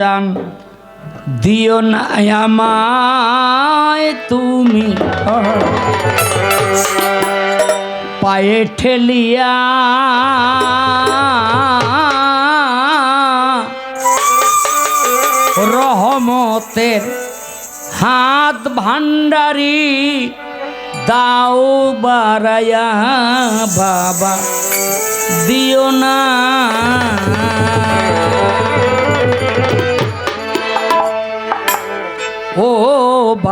দান দিও না আমায় তুমি। পায়ে ঠেলিয়া রহমতের হাত ভান্ডারি দাও বারায়া বাবা। দিও না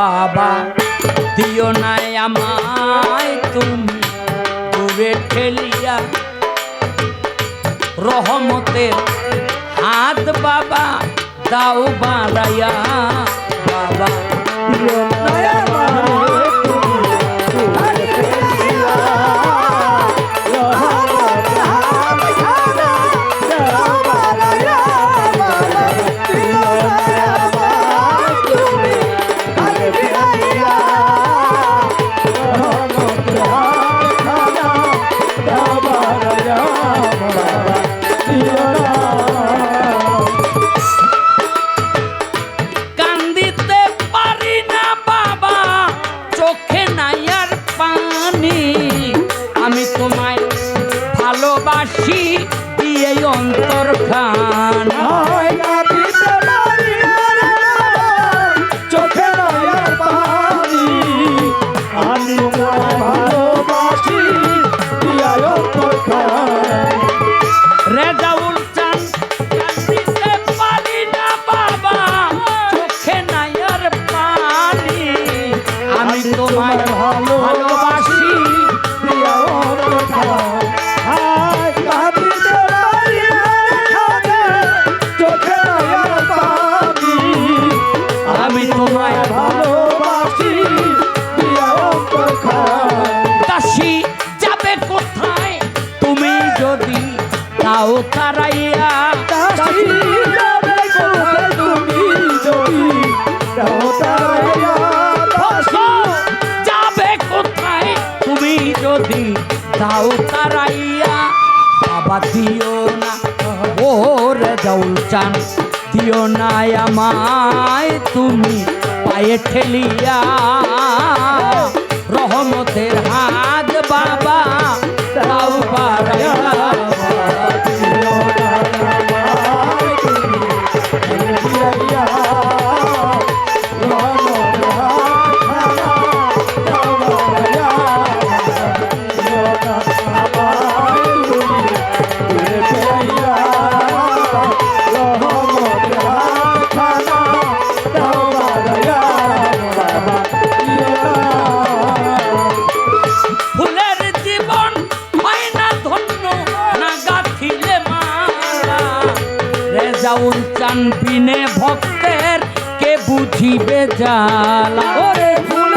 বাবা দিও না আমায় তুমি দূরে ঠেলিয়া রহমতের হাত বাবা দাও বাড়াইয়া বাবা ভালোবাসি দিয়ে অন্তর খান আমি তোমায় ভালোবাসি রে জাউল চান। দিও না আমায় তুমি পায়ে ঠেলিয়া। রহমতের হাত বাবা রেজাউল চান বিনে ভক্তের কে বুঝিবে জালা? ওরে জীবন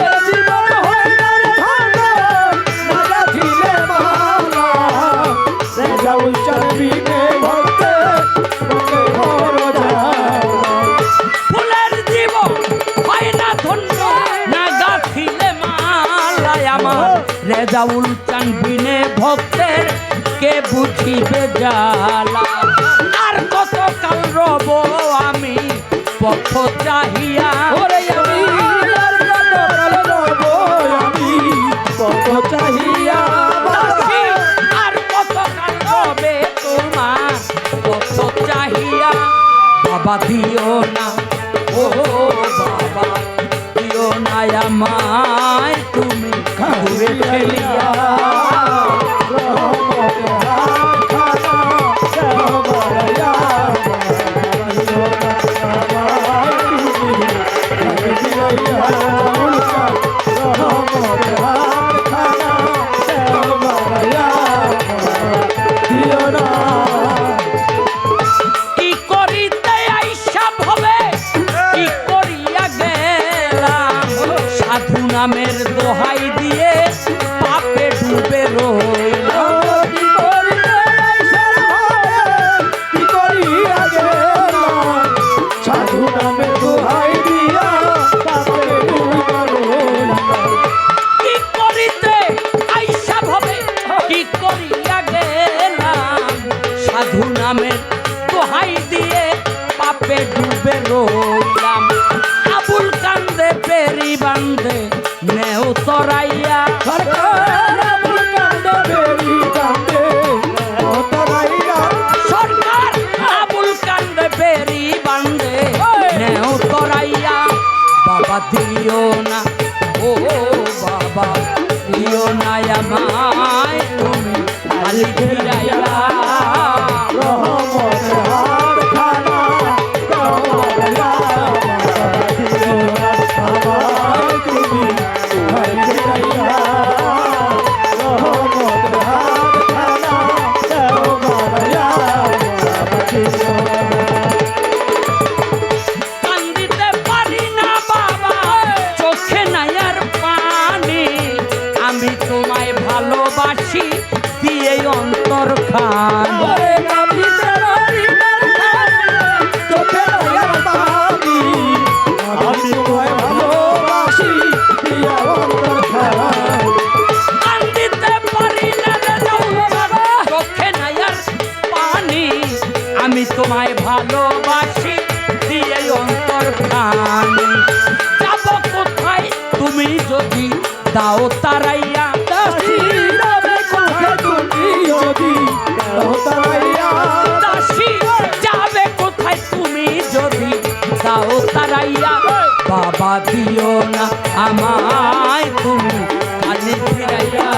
রেজাউল চান বিনে ভক্তের কে বুঝিবে জালা? আর কাল রব আমি পথ চাহিয়া ওরে আমি আর রব আমি, কত চাহিয়া। আর কত কাল রবে তোমার কত চাহিয়া বাবা দিও না ও বাবা দিও না আমায় তুমি ফেলিয়া মধু দোহাই দিয়ে পাপে ডুবে রইলাম। আবুল কান্দে, পেরি বান্ধে নেও তরাইয়া। বাবা দিও না, ও বাবা দিও না আমায়। তুমি ভালোবাসি দিয়ে অন্তর খান। আমি তোমায় ভালোবাসি দিয়া অন্তর আমি তোমায় ভালোবাসি দিয়ে খানি। যাব কোথায় তুমি যদি দাও তারাইয়া বাবা দিও না আমায় তুমি খালি ফিরাইয়া।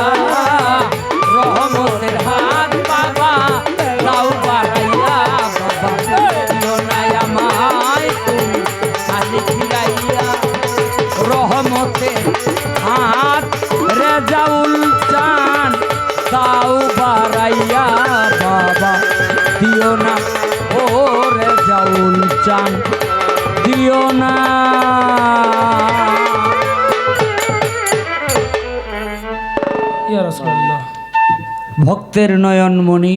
রহমতের হাত বাবা দাও বাড়াইয়া। বাবা দিও না আমায় তুমি খালি ফিরাইয়া। রহমতের হাত রেজাউল চান দাও বাড়াইয়া। বাবা দিও না, ও রেজাউল চান। দিও না। ভক্তের নয়নমণি।